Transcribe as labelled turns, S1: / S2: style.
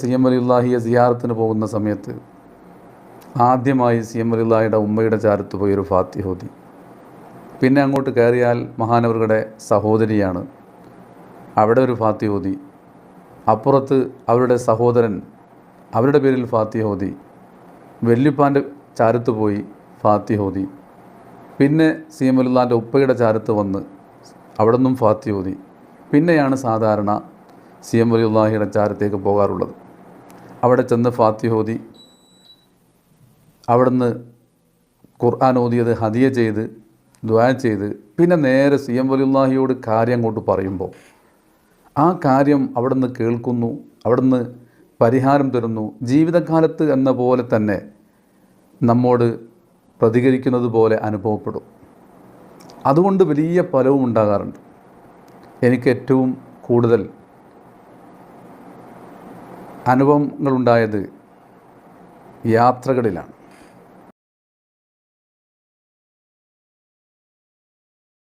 S1: C M അലിയുല്ലാഹിയെ സിയാറത്തിന് പോകുന്ന സമയത്ത് ആദ്യമായി സി എം അലിയുല്ലാഹിയുടെ ഉമ്മയുടെ ചാരത്ത് പോയി ഒരു ഫാത്തിഹ ഓതി പിന്നെ അങ്ങോട്ട് കയറിയാൽ മഹാനവരുടെ സഹോദരിയാണ്. അവിടെ ഒരു ഫാത്തിഹ ഓതി അപ്പുറത്ത് അവരുടെ സഹോദരൻ അവരുടെ പേരിൽ ഫാത്തിഹ ഓതി വല്യുപ്പാന്റെ ചാരത്ത് പോയി ഫാത്തിഹ ഓതി പിന്നെ സി എം അലുല്ലാന്റെ ഉപ്പയുടെ ചാരത്ത് വന്ന് അവിടെ നിന്നും ഫാത്തി ഓതി പിന്നെയാണ് സാധാരണ സി എം വലിയുല്ലാഹിയുടെ ചാരത്തേക്ക് പോകാറുള്ളത്. അവിടെ ചെന്ന് ഫാത്തി ഓതി. അവിടുന്ന് ഖുർആൻ ഓതിയത് ഹദിയ ചെയ്ത് ദ്വാ ചെയ്ത്. പിന്നെ നേരെ സി എം വലിയുല്ലാഹിയോട് കാര്യം അങ്ങോട്ട് പറയുമ്പോൾ ആ കാര്യം അവിടുന്ന് കേൾക്കുന്നു അവിടുന്ന് പരിഹാരം തരുന്നു. ജീവിതകാലത്ത് എന്ന പോലെ തന്നെ നമ്മോട് പ്രതികരിക്കുന്നത് പോലെ അനുഭവപ്പെടും. അതുകൊണ്ട് വലിയ ഫലവും ഉണ്ടാകാറുണ്ട്. എനിക്ക് ഏറ്റവും കൂടുതൽ അനുഭവങ്ങളുണ്ടായത് യാത്രകളിലാണ്.